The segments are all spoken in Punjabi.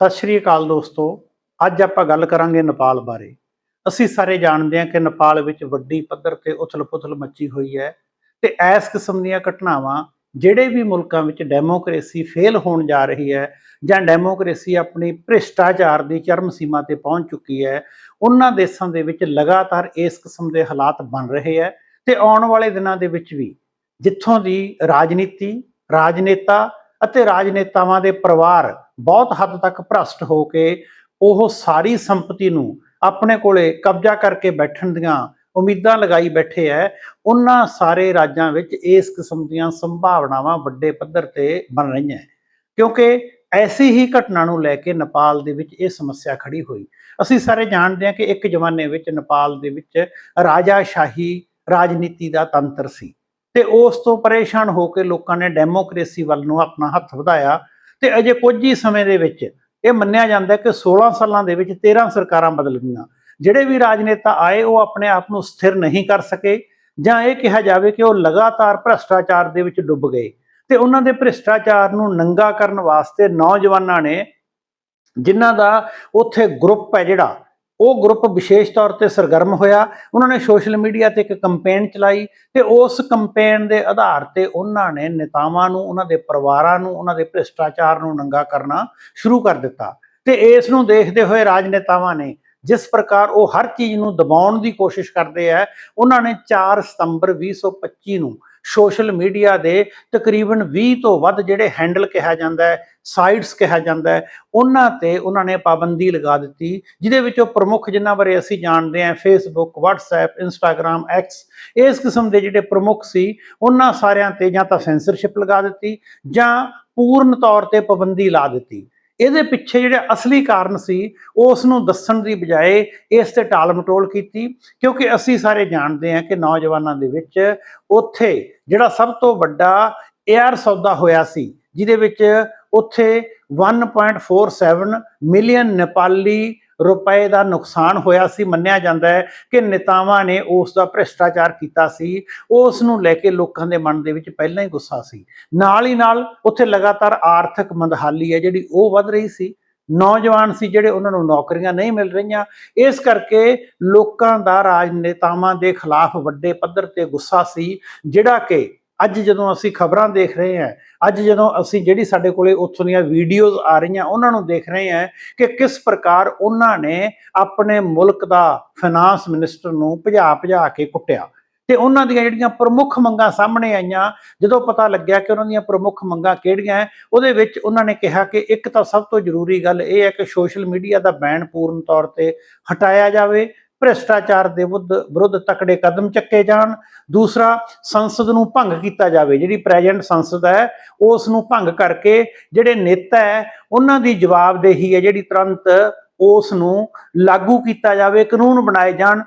ਸਤਿ ਸ਼੍ਰੀ ਅਕਾਲ ਦੋਸਤੋ, ਅੱਜ ਆਪਾਂ ਗੱਲ ਕਰਾਂਗੇ ਨੇਪਾਲ ਬਾਰੇ। ਅਸੀਂ ਸਾਰੇ ਜਾਣਦੇ ਹਾਂ ਕਿ ਨੇਪਾਲ ਵਿੱਚ ਵੱਡੀ ਪੱਧਰ ਤੇ ਉਥਲ-ਪੁਥਲ ਮੱਚੀ ਹੋਈ ਹੈ ਤੇ ਇਸ ਕਿਸਮ ਦੀਆਂ ਘਟਨਾਵਾਂ ਜਿਹੜੇ ਵੀ ਮੁਲਕਾਂ ਵਿੱਚ ਡੈਮੋਕ੍ਰੇਸੀ ਫੇਲ ਹੋਣ ਜਾ ਰਹੀ ਹੈ ਜਾਂ ਡੈਮੋਕ੍ਰੇਸੀ ਆਪਣੀ ਭ੍ਰਿਸ਼ਟਾਚਾਰ ਦੀ ਚਰਮ ਸੀਮਾ ਤੇ ਪਹੁੰਚ ਚੁੱਕੀ ਹੈ, ਉਹਨਾਂ ਦੇਸ਼ਾਂ ਦੇ ਵਿੱਚ ਲਗਾਤਾਰ ਇਸ ਕਿਸਮ ਦੇ ਹਾਲਾਤ ਬਣ ਰਹੇ ਹੈ ਤੇ ਆਉਣ ਵਾਲੇ ਦਿਨਾਂ ਦੇ ਵਿੱਚ ਵੀ ਜਿੱਥੋਂ ਦੀ ਰਾਜਨੀਤੀ, ਰਾਜਨੇਤਾ ਅਤੇ ਰਾਜਨੇਤਾਵਾਂ ਦੇ ਪਰਿਵਾਰ ਬਹੁਤ ਹੱਦ ਤੱਕ ਭ੍ਰਸ਼ਟ ਹੋ ਕੇ ਉਹ ਸਾਰੀ ਸੰਪਤੀ ਨੂੰ ਆਪਣੇ ਕੋਲੇ ਕਬਜ਼ਾ ਕਰਕੇ ਬੈਠਣ ਦੀਆਂ ਉਮੀਦਾਂ ਲਗਾਈ ਬੈਠੇ ਐ, ਉਹਨਾਂ ਸਾਰੇ ਰਾਜਾਂ ਵਿੱਚ ਇਸ ਕਿਸਮ ਦੀਆਂ ਸੰਭਾਵਨਾਵਾਂ ਵੱਡੇ ਪੱਧਰ ਤੇ ਬਣ ਰਹੀਆਂ ਕਿਉਂਕਿ ਐਸੀ ਹੀ ਘਟਨਾ ਨੂੰ ਲੈ ਕੇ ਨੇਪਾਲ ਦੇ ਵਿੱਚ ਇਹ ਸਮੱਸਿਆ ਖੜੀ ਹੋਈ। ਅਸੀਂ ਸਾਰੇ ਜਾਣਦੇ ਹਾਂ ਕਿ ਇੱਕ ਜ਼ਮਾਨੇ ਵਿੱਚ ਨੇਪਾਲ ਦੇ ਵਿੱਚ ਰਾਜਾਸ਼ਾਹੀ ਰਾਜਨੀਤੀ ਦਾ ਤੰਤਰ ਸੀ। ਤੇ ਉਸ ਤੋਂ ਪਰੇਸ਼ਾਨ ਹੋ ਕੇ ਲੋਕਾਂ ਨੇ ਡੈਮੋਕ੍ਰੇਸੀ ਵੱਲ ਨੂੰ ਆਪਣਾ ਹੱਥ ਵਧਾਇਆ ਤੇ ਅਜੇ ਕੁਝ ਹੀ ਸਮੇਂ ਦੇ ਵਿੱਚ ਇਹ ਮੰਨਿਆ ਜਾਂਦਾ ਕਿ 16 ਸਾਲਾਂ ਦੇ ਵਿੱਚ 13 ਸਰਕਾਰਾਂ ਬਦਲ ਗਈਆਂ ਜਿਹੜੇ ਵੀ ਰਾਜਨੇਤਾ ਆਏ, ਉਹ ਆਪਣੇ ਆਪ ਨੂੰ ਸਥਿਰ ਨਹੀਂ ਕਰ ਸਕੇ ਜਾਂ ਇਹ ਕਿਹਾ ਜਾਵੇ ਕਿ ਉਹ ਲਗਾਤਾਰ ਭ੍ਰਸ਼ਟਾਚਾਰ ਦੇ ਵਿੱਚ ਡੁੱਬ ਗਏ। ਤੇ ਉਹਨਾਂ ਦੇ ਭ੍ਰਿਸ਼ਟਾਚਾਰ ਨੂੰ ਨੰਗਾ ਕਰਨ ਵਾਸਤੇ ਨੌਜਵਾਨਾਂ ਨੇ ਜਿਨ੍ਹਾਂ ਦਾ ਉੱਥੇ ਗਰੁੱਪ ਹੈ ਜਿਹੜਾ ਉਹ ਗਰੁੱਪ ਵਿਸ਼ੇਸ਼ ਤੌਰ ਤੇ ਸਰਗਰਮ ਹੋਇਆ। ਉਹਨਾਂ ਨੇ ਸੋਸ਼ਲ ਮੀਡੀਆ ਤੇ ਇੱਕ ਕੈਂਪੇਨ ਚਲਾਈ ਤੇ ਉਸ ਕੈਂਪੇਨ ਦੇ ਆਧਾਰ ਤੇ ਉਹਨਾਂ ਨੇ ਨੇਤਾਵਾਂ ਨੂੰ, ਉਹਨਾਂ ਦੇ ਪਰਿਵਾਰਾਂ ਨੂੰ, ਉਹਨਾਂ ਦੇ ਭ੍ਰਿਸ਼ਟਾਚਾਰ ਨੂੰ ਨੰਗਾ ਕਰਨਾ ਸ਼ੁਰੂ ਕਰ ਦਿੱਤਾ। ਤੇ ਇਸ ਨੂੰ ਦੇਖਦੇ ਹੋਏ ਰਾਜਨੇਤਾਵਾਂ ਨੇ ਜਿਸ ਪ੍ਰਕਾਰ ਉਹ ਹਰ ਚੀਜ਼ ਨੂੰ ਦਬਾਉਣ ਦੀ ਕੋਸ਼ਿਸ਼ ਕਰਦੇ ਆ, ਉਹਨਾਂ ਨੇ 4 ਸਤੰਬਰ 2025 ਨੂੰ ਸੋਸ਼ਲ ਮੀਡੀਆ ਦੇ ਤਕਰੀਬਨ 20 ਤੋਂ ਵੱਧ ਜਿਹੜੇ ਹੈਂਡਲ ਕਿਹਾ ਜਾਂਦਾ ਹੈ, ਸਾਈਟਸ ਕਿਹਾ ਜਾਂਦਾ ਹੈ, ਉਹਨਾਂ ਤੇ ਉਹਨਾਂ ਨੇ ਪਾਬੰਦੀ ਲਗਾ ਦਿੱਤੀ, ਜਿਹਦੇ ਵਿੱਚੋਂ ਪ੍ਰਮੁੱਖ ਜਿਨ੍ਹਾਂ ਬਾਰੇ ਅਸੀਂ ਜਾਣਦੇ ਹਾਂ ਫੇਸਬੁੱਕ WhatsApp, Instagram, X, ਇਸ ਕਿਸਮ ਦੇ ਜਿਹੜੇ ਪ੍ਰਮੁੱਖ ਸੀ, ਉਹਨਾਂ ਸਾਰਿਆਂ ਤੇ ਜਾਂ ਤਾਂ ਸੈਂਸਰਸ਼ਿਪ ਲਗਾ ਦਿੱਤੀ ਜਾਂ ਪੂਰਨ ਤੌਰ ਤੇ ਪਾਬੰਦੀ ਲਾ ਦਿੱਤੀ। ਇਹਦੇ ਪਿੱਛੇ ਜਿਹੜੇ ਅਸਲੀ ਕਾਰਨ ਸੀ ਉਹ ਉਸ ਨੂੰ ਦੱਸਣ ਦੀ ਬਜਾਏ ਇਸ ਤੇ ਟਾਲ ਮਟੋਲ ਕੀਤੀ, ਕਿਉਂਕਿ ਅਸੀਂ ਸਾਰੇ ਜਾਣਦੇ ਹਾਂ ਕਿ ਨੌਜਵਾਨਾਂ ਦੇ ਵਿੱਚ ਉੱਥੇ ਜਿਹੜਾ ਸਭ ਤੋਂ ਵੱਡਾ 에ਅਰ ਸੌਦਾ ਹੋਇਆ ਸੀ, ਜਿਹਦੇ ਵਿੱਚ ਉੱਥੇ 1.47 ਮਿਲੀਅਨ ਨੇਪਾਲੀ ਰੁਪਏ ਦਾ ਨੁਕਸਾਨ ਹੋਇਆ ਸੀ, ਮੰਨਿਆ ਜਾਂਦਾ ਹੈ ਕਿ ਨੇਤਾਵਾਂ ਨੇ ਉਸ ਦਾ ਭ੍ਰਿਸ਼ਟਾਚਾਰ ਕੀਤਾ ਸੀ। ਉਸ ਨੂੰ ਲੈ ਕੇ ਲੋਕਾਂ ਦੇ ਮਨ ਦੇ ਵਿੱਚ ਪਹਿਲਾਂ ਹੀ ਗੁੱਸਾ ਸੀ। ਨਾਲ ਹੀ ਨਾਲ ਉੱਥੇ ਲਗਾਤਾਰ ਆਰਥਿਕ ਮੰਦਹਾਲੀ ਹੈ, ਜਿਹੜੀ ਉਹ ਵੱਧ ਰਹੀ ਸੀ। ਨੌਜਵਾਨ ਸੀ ਜਿਹੜੇ ਉਹਨਾਂ ਨੂੰ ਨੌਕਰੀਆਂ ਨਹੀਂ ਮਿਲ ਰਹੀਆਂ। ਇਸ ਕਰਕੇ ਲੋਕਾਂ ਦਾ ਰਾਜਨੇਤਾਵਾਂ ਦੇ ਖਿਲਾਫ ਵੱਡੇ ਪੱਧਰ ਤੇ ਗੁੱਸਾ ਸੀ, ਜਿਹੜਾ ਕਿ ਅੱਜ ਜਦੋਂ ਅਸੀਂ ਖਬਰਾਂ ਦੇਖ ਰਹੇ ਹਾਂ, ਅੱਜ ਜਦੋਂ ਅਸੀਂ ਜਿਹੜੀ ਸਾਡੇ ਕੋਲੇ ਉੱਥੋਂ ਦੀਆਂ ਵੀਡੀਓਜ਼ ਆ ਰਹੀਆਂ, ਉਹਨਾਂ ਨੂੰ ਦੇਖ ਰਹੇ ਹਾਂ ਕਿ ਕਿਸ ਪ੍ਰਕਾਰ ਉਹਨਾਂ ਨੇ ਆਪਣੇ ਮੁਲਕ ਦਾ ਫਾਈਨਾਂਸ ਮਿਨਿਸਟਰ ਨੂੰ ਭਜਾ ਭਜਾ ਕੇ ਕੁੱਟਿਆ। ਤੇ ਉਹਨਾਂ ਦੀਆਂ ਜਿਹੜੀਆਂ ਪ੍ਰਮੁੱਖ ਮੰਗਾਂ ਸਾਹਮਣੇ ਆਈਆਂ, ਜਦੋਂ ਪਤਾ ਲੱਗਿਆ ਕਿ ਉਹਨਾਂ ਦੀਆਂ ਪ੍ਰਮੁੱਖ ਮੰਗਾਂ ਕਿਹੜੀਆਂ ਉਹਦੇ ਵਿੱਚ ਉਹਨਾਂ ਨੇ ਕਿਹਾ ਕਿ ਇੱਕ ਤਾਂ ਸਭ ਤੋਂ ਜ਼ਰੂਰੀ ਗੱਲ ਇਹ ਹੈ ਕਿ ਸੋਸ਼ਲ ਮੀਡੀਆ ਦਾ ਬੈਨ ਪੂਰਨ ਤੌਰ ਤੇ ਹਟਾਇਆ ਜਾਵੇ ਭ੍ਰਿਸ਼ਟਾਚਾਰ ਦੇ ਵਿਰੁੱਧ ਵਿਰੁੱਧ ਤਕੜੇ ਕਦਮ ਚੱਕੇ ਜਾਣ। ਦੂਸਰਾ, ਸੰਸਦ ਨੂੰ ਭੰਗ ਕੀਤਾ ਜਾਵੇ। ਜਿਹੜੀ ਪ੍ਰੈਜ਼ੈਂਟ ਸੰਸਦ ਹੈ, ਉਸ ਨੂੰ ਭੰਗ ਕਰਕੇ ਜਿਹੜੇ ਨੇਤਾ ਹੈ, ਉਹਨਾਂ ਦੀ ਜਵਾਬਦੇਹੀ ਹੈ, ਜਿਹੜੀ ਤੁਰੰਤ ਉਸ ਨੂੰ ਲਾਗੂ ਕੀਤਾ ਜਾਵੇ, ਕਾਨੂੰਨ ਬਣਾਏ ਜਾਣ।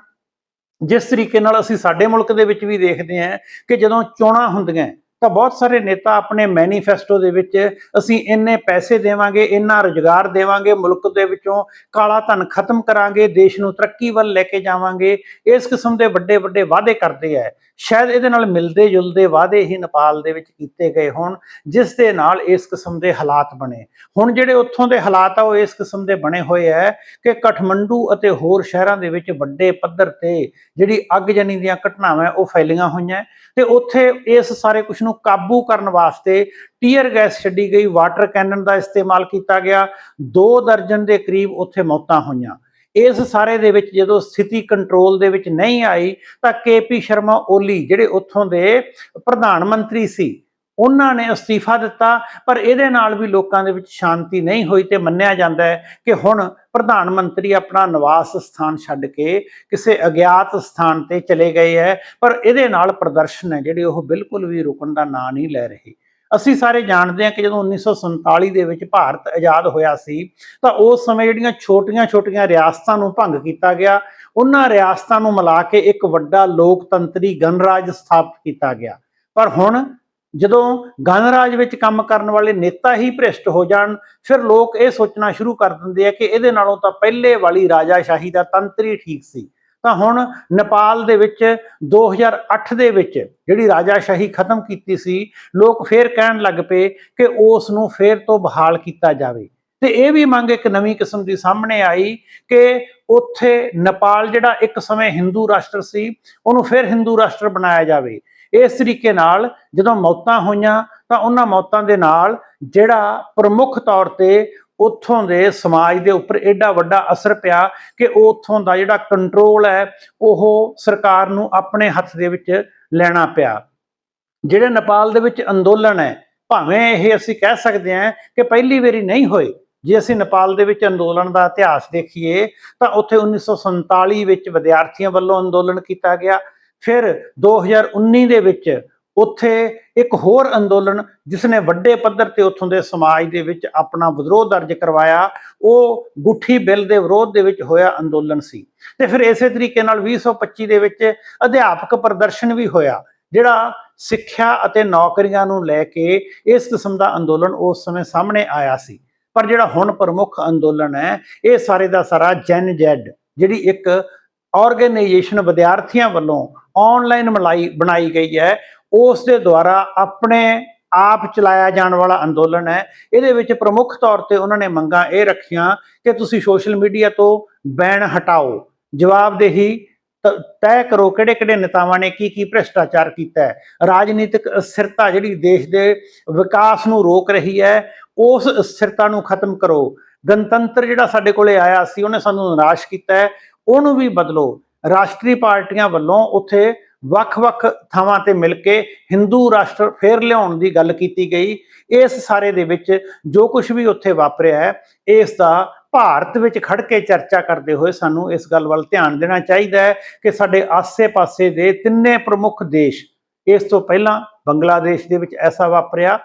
ਜਿਸ ਤਰੀਕੇ ਨਾਲ ਅਸੀਂ ਸਾਡੇ ਮੁਲਕ ਦੇ ਵਿੱਚ ਵੀ ਦੇਖਦੇ ਹਾਂ ਕਿ ਜਦੋਂ ਚੋਣਾਂ ਹੁੰਦੀਆਂ ਤਾਂ ਬਹੁਤ ਸਾਰੇ ਨੇਤਾ ਆਪਣੇ ਮੈਨੀਫੈਸਟੋ ਦੇ ਵਿੱਚ ਅਸੀਂ ਇੰਨੇ ਪੈਸੇ ਦੇਵਾਂਗੇ, ਇੰਨਾ ਰੁਜ਼ਗਾਰ ਦੇਵਾਂਗੇ, ਮੁਲਕ ਦੇ ਵਿੱਚੋਂ ਕਾਲਾ ਧਨ ਖਤਮ ਕਰਾਂਗੇ, ਦੇਸ਼ ਨੂੰ ਤਰੱਕੀ ਵੱਲ ਲੈ ਕੇ ਜਾਵਾਂਗੇ, ਇਸ ਕਿਸਮ ਦੇ ਵੱਡੇ ਵੱਡੇ ਵਾਅਦੇ ਕਰਦੇ ਆ। ਸ਼ਾਇਦ ਇਹਦੇ ਨਾਲ ਮਿਲਦੇ ਜੁਲਦੇ ਵਾਅਦੇ ਹੀ ਨੇਪਾਲ ਦੇ ਵਿੱਚ ਕੀਤੇ ਗਏ ਹੋਣ, ਜਿਸ ਦੇ ਨਾਲ ਇਸ ਕਿਸਮ ਦੇ ਹਾਲਾਤ ਬਣੇ। ਹੁਣ ਜਿਹੜੇ ਉੱਥੋਂ ਦੇ ਹਾਲਾਤ ਆ, ਉਹ ਇਸ ਕਿਸਮ ਦੇ ਬਣੇ ਹੋਏ ਆ ਕਿ ਕਠਮੰਡੂ ਅਤੇ ਹੋਰ ਸ਼ਹਿਰਾਂ ਦੇ ਵਿੱਚ ਵੱਡੇ ਪੱਧਰ ਤੇ ਜਿਹੜੀ ਅੱਗਜਨੀ ਦੀਆਂ ਘਟਨਾਵਾਂ, ਉਹ ਫੈਲੀਆਂ ਹੋਈਆਂ। ਤੇ ਉੱਥੇ ਇਸ ਸਾਰੇ ਕੁਝ ਨੂੰ ਕਾਬੂ ਕਰਨ ਵਾਸਤੇ ਟੀਅਰ ਗੈਸ ਛੱਡੀ ਗਈ, ਵਾਟਰ ਕੈਨਨ ਦਾ ਇਸਤੇਮਾਲ ਕੀਤਾ ਗਿਆ 2 ਦਰਜਨ ਦੇ ਕਰੀਬ ਉੱਥੇ ਮੌਤਾਂ ਹੋਈਆਂ। ਇਸ ਸਾਰੇ ਦੇ ਵਿੱਚ ਜਦੋਂ ਸਥਿਤੀ ਕੰਟਰੋਲ ਦੇ ਵਿੱਚ ਨਹੀਂ ਆਈ ਤਾਂ ਕੇਪੀ ਸ਼ਰਮਾ ਓਲੀ, ਜਿਹੜੇ ਉੱਥੋਂ ਦੇ ਪ੍ਰਧਾਨ ਮੰਤਰੀ ਸੀ ਉਹਨਾਂ ਨੇ ਅਸਤੀਫਾ ਦਿੱਤਾ, ਪਰ ਇਹਦੇ ਨਾਲ ਵੀ ਲੋਕਾਂ ਦੇ ਵਿੱਚ ਸ਼ਾਂਤੀ ਨਹੀਂ ਹੋਈ ਤੇ ਮੰਨਿਆ ਜਾਂਦਾ ਹੈ ਕਿ ਹੁਣ ਪ੍ਰਧਾਨ ਮੰਤਰੀ ਆਪਣਾ ਨਿਵਾਸ ਸਥਾਨ ਛੱਡ ਕੇ ਕਿਸੇ ਅਗਿਆਤ ਸਥਾਨ ਤੇ ਚਲੇ ਗਏ ਹੈ, ਪਰ ਇਹਦੇ ਨਾਲ ਪ੍ਰਦਰਸ਼ਨ ਹੈ ਜਿਹੜੇ ਉਹ ਬਿਲਕੁਲ ਵੀ ਰੁਕਣ ਦਾ ਨਾਂ ਨਹੀਂ ਲੈ ਰਹੇ। ਅਸੀਂ ਸਾਰੇ ਜਾਣਦੇ ਹਾਂ ਕਿ ਜਦੋਂ 1947 ਦੇ ਵਿੱਚ ਭਾਰਤ ਆਜ਼ਾਦ ਹੋਇਆ ਸੀ, ਤਾਂ ਉਸ ਸਮੇਂ ਜਿਹੜੀਆਂ ਛੋਟੀਆਂ-ਛੋਟੀਆਂ ਰਿਆਸਤਾਂ ਨੂੰ ਭੰਗ ਕੀਤਾ ਗਿਆ, ਉਹਨਾਂ ਰਿਆਸਤਾਂ ਨੂੰ ਮਿਲਾ ਕੇ ਇੱਕ ਵੱਡਾ ਲੋਕਤੰਤਰੀ ਗਣਰਾਜ ਸਥਾਪਿਤ ਕੀਤਾ ਗਿਆ। ਪਰ ਹੁਣ ਜਦੋਂ ਗਣਰਾਜ ਵਿੱਚ ਕੰਮ ਕਰਨ ਵਾਲੇ ਨੇਤਾ ਹੀ ਭ੍ਰਿਸ਼ਟ ਹੋ ਜਾਣ, ਫਿਰ ਲੋਕ ਇਹ ਸੋਚਣਾ ਸ਼ੁਰੂ ਕਰ ਦਿੰਦੇ ਆ ਕਿ ਇਹਦੇ ਨਾਲੋਂ ਤਾਂ ਪਹਿਲੇ ਵਾਲੀ ਰਾਜਾਸ਼ਾਹੀ ਦਾ ਤੰਤਰ ਹੀ ਠੀਕ ਸੀ। ਤਾਂ ਹੁਣ ਨੇਪਾਲ ਦੇ ਵਿੱਚ 2008 ਦੇ ਵਿੱਚ ਜਿਹੜੀ ਰਾਜਾਸ਼ਾਹੀ ਖਤਮ ਕੀਤੀ ਸੀ, ਲੋਕ ਫੇਰ ਕਹਿਣ ਲੱਗ ਪਏ ਕਿ ਉਸ ਨੂੰ ਫੇਰ ਤੋਂ ਬਹਾਲ ਕੀਤਾ ਜਾਵੇ। ਤੇ ਇਹ ਵੀ ਮੰਗ ਇੱਕ ਨਵੀਂ ਕਿਸਮ ਦੀ ਸਾਹਮਣੇ ਆਈ ਕਿ ਉੱਥੇ ਨੇਪਾਲ ਜਿਹੜਾ ਇੱਕ ਸਮੇਂ ਹਿੰਦੂ ਰਾਸ਼ਟਰ ਸੀ, ਉਹਨੂੰ ਫਿਰ ਹਿੰਦੂ ਰਾਸ਼ਟਰ ਬਣਾਇਆ ਜਾਵੇ। ਇਸ ਤਰੀਕੇ ਨਾਲ ਜਦੋਂ ਮੌਤਾਂ ਹੋਈਆਂ ਤਾਂ ਉਹਨਾਂ ਮੌਤਾਂ ਦੇ ਨਾਲ ਜਿਹੜਾ ਪ੍ਰਮੁੱਖ ਤੌਰ ਤੇ ਉੱਥੋਂ ਦੇ ਸਮਾਜ ਦੇ ਉੱਪਰ ਐਡਾ ਵੱਡਾ ਅਸਰ ਪਿਆ ਕਿ ਉੱਥੋਂ ਦਾ ਜਿਹੜਾ ਕੰਟਰੋਲ ਹੈ, ਉਹ ਸਰਕਾਰ ਨੂੰ ਆਪਣੇ ਹੱਥ ਦੇ ਵਿੱਚ ਲੈਣਾ ਪਿਆ। ਜਿਹੜੇ ਨੇਪਾਲ ਦੇ ਵਿੱਚ ਅੰਦੋਲਨ ਹੈ, ਭਾਵੇਂ ਇਹ ਅਸੀਂ ਕਹਿ ਸਕਦੇ ਹਾਂ ਕਿ ਪਹਿਲੀ ਵਾਰੀ ਨਹੀਂ ਹੋਏ, ਜੇ ਅਸੀਂ ਨੇਪਾਲ ਦੇ ਵਿੱਚ ਅੰਦੋਲਨ ਦਾ ਇਤਿਹਾਸ ਦੇਖੀਏ ਤਾਂ ਉੱਥੇ 1947 ਵਿੱਚ ਵਿਦਿਆਰਥੀਆਂ ਵੱਲੋਂ ਅੰਦੋਲਨ ਕੀਤਾ ਗਿਆ ਫਿਰ 2019 ਦੇ ਵਿੱਚ ਉੱਥੇ ਇੱਕ ਹੋਰ ਅੰਦੋਲਨ ਜਿਸ ਨੇ ਵੱਡੇ ਪੱਧਰ ਤੇ ਉੱਥੋਂ ਦੇ ਸਮਾਜ ਦੇ ਵਿੱਚ ਆਪਣਾ ਵਿਦਰੋਹ ਦਰਜ ਕਰਵਾਇਆ, ਉਹ ਗੁੱਠੀ ਬਿੱਲ ਦੇ ਵਿਰੋਧ ਦੇ ਵਿੱਚ ਹੋਇਆ ਅੰਦੋਲਨ ਸੀ। ਤੇ ਫਿਰ ਇਸੇ ਤਰੀਕੇ ਨਾਲ 2025 ਦੇ ਵਿੱਚ ਅਧਿਆਪਕ ਪ੍ਰਦਰਸ਼ਨ ਵੀ ਹੋਇਆ, ਜਿਹੜਾ ਸਿੱਖਿਆ ਅਤੇ ਨੌਕਰੀਆਂ ਨੂੰ ਲੈ ਕੇ ਇਸ ਕਿਸਮ ਦਾ ਅੰਦੋਲਨ ਉਸ ਸਮੇਂ ਸਾਹਮਣੇ ਆਇਆ ਸੀ। ਪਰ ਜਿਹੜਾ ਹੁਣ ਪ੍ਰਮੁੱਖ ਅੰਦੋਲਨ ਹੈ, ਇਹ ਸਾਰੇ ਦਾ ਸਾਰਾ ਜੈਨ ਜੈਡ, ਜਿਹੜੀ ਇੱਕ ਆਰਗੇਨਾਈਜੇਸ਼ਨ ਵਿਦਿਆਰਥੀਆਂ ਵੱਲੋਂ ਆਨਲਾਈਨ ਮਲਾਈ ਬਣਾਈ ਗਈ ਹੈ। ਉਸ ਦੇ ਦੁਆਰਾ ਆਪਣੇ ਆਪ ਚਲਾਇਆ ਜਾਣ ਵਾਲਾ ਅੰਦੋਲਨ ਹੈ। ਇਹਦੇ ਵਿੱਚ ਪ੍ਰਮੁੱਖ ਤੌਰ ਤੇ ਉਹਨਾਂ ਨੇ ਮੰਗਾਂ ਇਹ ਰੱਖੀਆਂ ਕਿ ਤੁਸੀਂ ਸੋਸ਼ਲ ਮੀਡੀਆ ਤੋਂ ਬੈਨ ਹਟਾਓ। ਜਵਾਬਦੇਹੀ ਤੈਅ ਕਰੋ ਕਿਹੜੇ ਕਿਹੜੇ ਨੇਤਾਵਾਂ ਨੇ ਕੀ ਕੀ ਭ੍ਰਿਸ਼ਟਾਚਾਰ ਕੀਤਾ ਹੈ। ਰਾਜਨੀਤਿਕ ਅਸਥਿਰਤਾ ਜਿਹੜੀ ਦੇਸ਼ ਦੇ ਵਿਕਾਸ ਨੂੰ ਰੋਕ ਰਹੀ ਹੈ, ਉਸ ਅਸਥਿਰਤਾ ਨੂੰ ਖਤਮ ਕਰੋ। ਗਣਤੰਤਰ ਜਿਹੜਾ ਸਾਡੇ ਕੋਲੇ ਆਇਆ ਸੀ, ਉਹਨੇ ਸਾਨੂੰ ਨਿਰਾਸ਼ ਕੀਤਾ ਹੈ। ਉਹਨੂੰ ਵੀ ਬਦਲੋ। ਰਾਸ਼ਟਰੀ ਪਾਰਟੀਆਂ ਵੱਲੋਂ ਉੱਥੇ ਵੱਖ-ਵੱਖ ਥਾਵਾਂ ਤੇ ਮਿਲ ਕੇ ਹਿੰਦੂ ਰਾਸ਼ਟਰ ਫੇਰ ਲਿਆਉਣ ਦੀ ਗੱਲ ਕੀਤੀ ਗਈ। ਇਸ ਸਾਰੇ ਦੇ ਵਿੱਚ ਜੋ ਕੁਝ ਵੀ ਉੱਥੇ ਵਾਪਰਿਆ ਹੈ, ਇਸ ਦਾ ਭਾਰਤ ਵਿੱਚ ਖੜ ਕੇ ਚਰਚਾ ਕਰਦੇ ਹੋਏ ਸਾਨੂੰ ਇਸ ਗੱਲ ਵੱਲ ਧਿਆਨ ਦੇਣਾ ਚਾਹੀਦਾ ਹੈ ਕਿ ਸਾਡੇ ਆਸੇ-ਪਾਸੇ ਦੇ ਤਿੰਨੇ ਪ੍ਰਮੁੱਖ ਦੇਸ਼, ਇਸ ਤੋਂ ਪਹਿਲਾਂ ਬੰਗਲਾਦੇਸ਼ ਦੇ ਵਿੱਚ ਐਸਾ ਵਾਪਰਿਆ।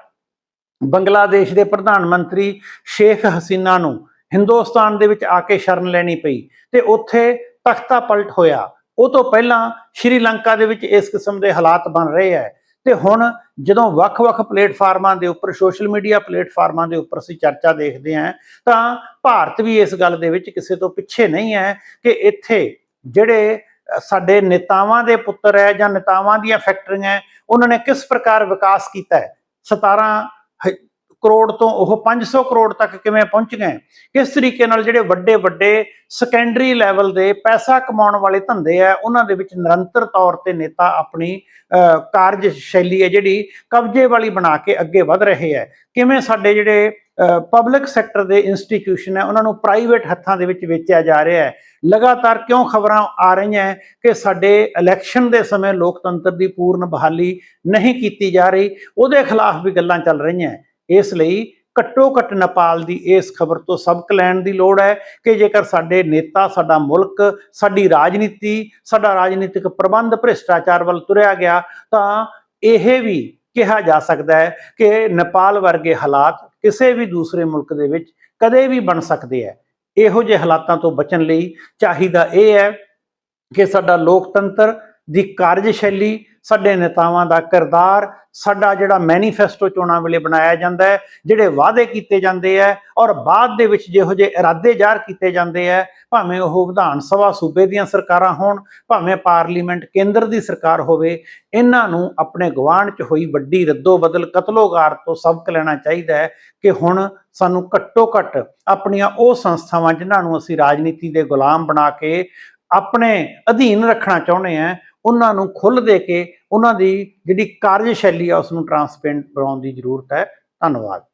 ਬੰਗਲਾਦੇਸ਼ ਦੇ ਪ੍ਰਧਾਨ ਮੰਤਰੀ ਸ਼ੇਖ ਹਸੀਨਾ ਨੂੰ ਹਿੰਦੁਸਤਾਨ ਦੇ ਵਿੱਚ ਆ ਕੇ ਸ਼ਰਨ ਲੈਣੀ ਪਈ ਤੇ ਉੱਥੇ ਤਖਤਾ ਪਲਟ ਹੋਇਆ। ਉਹ ਤੋਂ ਪਹਿਲਾਂ ਸ਼੍ਰੀਲੰਕਾ ਦੇ ਵਿੱਚ ਇਸ ਕਿਸਮ ਦੇ ਹਾਲਾਤ ਬਣ ਰਹੇ ਹੈ। ਤੇ ਹੁਣ ਜਦੋਂ ਵੱਖ-ਵੱਖ ਪਲੇਟਫਾਰਮਾਂ ਦੇ ਉੱਪਰ, ਸੋਸ਼ਲ ਮੀਡੀਆ ਪਲੇਟਫਾਰਮਾਂ ਦੇ ਉੱਪਰ ਅਸੀਂ ਚਰਚਾ ਦੇਖਦੇ ਹਾਂ, ਤਾਂ ਭਾਰਤ ਵੀ ਇਸ ਗੱਲ ਦੇ ਵਿੱਚ ਕਿਸੇ ਤੋਂ ਪਿੱਛੇ ਨਹੀਂ ਹੈ ਕਿ ਇੱਥੇ ਜਿਹੜੇ ਸਾਡੇ ਨੇਤਾਵਾਂ ਦੇ ਪੁੱਤਰ ਹੈ ਜਾਂ ਨੇਤਾਵਾਂ ਦੀਆਂ ਫੈਕਟਰੀਆਂ ਉਹਨਾਂ ਨੇ ਕਿਸ ਪ੍ਰਕਾਰ ਵਿਕਾਸ ਕੀਤਾ ਹੈ। 17 ਕਰੋੜ ਤੋਂ, ਉਹ 500 ਕਰੋੜ ਤੱਕ ਕਿਵੇਂ ਪਹੁੰਚ ਗਏ? ਕਿਸ ਤਰੀਕੇ ਨਾਲ ਜਿਹੜੇ ਵੱਡੇ ਵੱਡੇ ਸੈਕੰਡਰੀ ਲੈਵਲ ਦੇ ਪੈਸਾ ਕਮਾਉਣ ਵਾਲੇ ਧੰਦੇ ਆ, ਉਹਨਾਂ ਦੇ ਵਿੱਚ ਨਿਰੰਤਰ ਤੌਰ ਤੇ ਨੇਤਾ ਆਪਣੀ ਕਾਰਜ ਸ਼ੈਲੀ ਹੈ ਜਿਹੜੀ ਕਬਜ਼ੇ ਵਾਲੀ ਬਣਾ ਕੇ ਅੱਗੇ ਵਧ ਰਹੇ ਹੈ ਕਿਵੇਂ ਸਾਡੇ ਜਿਹੜੇ ਪਬਲਿਕ ਸੈਕਟਰ ਦੇ ਇੰਸਟੀਟਿਊਸ਼ਨ ਹੈ, ਉਹਨਾਂ ਨੂੰ ਪ੍ਰਾਈਵੇਟ ਹੱਥਾਂ ਦੇ ਵਿੱਚ ਵੇਚਿਆ ਜਾ ਰਿਹਾ ਹੈ। ਲਗਾਤਾਰ ਕਿਉਂ ਖਬਰਾਂ ਆ ਰਹੀਆਂ ਕਿ ਸਾਡੇ ਇਲੈਕਸ਼ਨ ਦੇ ਸਮੇਂ ਲੋਕਤੰਤਰ ਦੀ ਪੂਰਨ ਬਹਾਲੀ ਨਹੀਂ ਕੀਤੀ ਜਾ ਰਹੀ, ਉਹਦੇ ਖਿਲਾਫ ਵੀ ਗੱਲਾਂ ਚੱਲ ਰਹੀਆਂ ਇਸ ਲਈ ਘੱਟੋ ਘੱਟ ਨੇਪਾਲ ਦੀ ਇਸ ਖਬਰ ਤੋਂ ਸਬਕ ਲੈਣ ਦੀ ਲੋੜ ਹੈ ਕਿ ਜੇਕਰ ਸਾਡੇ ਨੇਤਾ, ਸਾਡਾ ਮੁਲਕ, ਸਾਡੀ ਰਾਜਨੀਤੀ, ਸਾਡਾ ਰਾਜਨੀਤਿਕ ਪ੍ਰਬੰਧ ਭ੍ਰਿਸ਼ਟਾਚਾਰ ਵੱਲ ਤੁਰਿਆ ਗਿਆ, ਤਾਂ ਇਹ ਵੀ ਕਿਹਾ ਜਾ ਸਕਦਾ ਹੈ ਕਿ ਨੇਪਾਲ ਵਰਗੇ ਹਾਲਾਤ ਕਿਸੇ ਵੀ ਦੂਸਰੇ ਮੁਲਕ ਦੇ ਵਿੱਚ ਕਦੇ ਵੀ ਬਣ ਸਕਦੇ ਹੈ। ਇਹੋ ਜਿਹੇ ਹਾਲਾਤਾਂ ਤੋਂ ਬਚਣ ਲਈ ਚਾਹੀਦਾ ਇਹ ਹੈ ਕਿ ਸਾਡਾ ਲੋਕਤੰਤਰ ਦੀ ਕਾਰਜਸ਼ੈਲੀ ਸਾਡੇ ਨੇਤਾਵਾਂ ਦਾ ਕਿਰਦਾਰ, ਸਾਡਾ ਜਿਹੜਾ ਮੈਨੀਫੈਸਟੋ ਚੋਣਾਂ ਵੇਲੇ ਬਣਾਇਆ ਜਾਂਦਾ ਹੈ, ਜਿਹੜੇ ਵਾਅਦੇ ਕੀਤੇ ਜਾਂਦੇ ਆ ਔਰ ਬਾਅਦ ਦੇ ਵਿੱਚ ਜਿਹੋ ਜਿਹੇ ਇਰਾਦੇ ਜ਼ਾਹਰ ਕੀਤੇ ਜਾਂਦੇ ਆ ਭਾਵੇਂ ਉਹ ਵਿਧਾਨ ਸਭਾ ਸੂਬੇ ਦੀਆਂ ਸਰਕਾਰਾਂ ਹੋਣ, ਭਾਵੇਂ ਪਾਰਲੀਮੈਂਟ ਕੇਂਦਰ ਦੀ ਸਰਕਾਰ ਹੋਵੇ, ਇਹਨਾਂ ਨੂੰ ਆਪਣੇ ਗਵਾਂਢ 'ਚ ਹੋਈ ਵੱਡੀ ਰੱਦੋ ਬਦਲ ਕਤਲੋਗਾਰ ਤੋਂ ਸਬਕ ਲੈਣਾ ਚਾਹੀਦਾ ਹੈ ਕਿ ਹੁਣ ਸਾਨੂੰ ਘੱਟੋ ਘੱਟ ਆਪਣੀਆਂ ਉਹ ਸੰਸਥਾਵਾਂ ਜਿਨ੍ਹਾਂ ਨੂੰ ਅਸੀਂ ਰਾਜਨੀਤੀ ਦੇ ਗੁਲਾਮ ਬਣਾ ਕੇ ਆਪਣੇ ਅਧੀਨ ਰੱਖਣਾ ਚਾਹੁੰਦੇ ਆ ਉਹਨਾਂ ਨੂੰ ਖੁੱਲ੍ਹ ਦੇ ਕੇ ਉਹਨਾਂ ਦੀ ਜਿਹੜੀ ਕਾਰਜਸ਼ੈਲੀ ਆ ਉਸ ਨੂੰ ਟਰਾਂਸਪੇਰੈਂਟ ਬਣਾਉਣ ਦੀ ਜ਼ਰੂਰਤ ਹੈ। ਧੰਨਵਾਦ।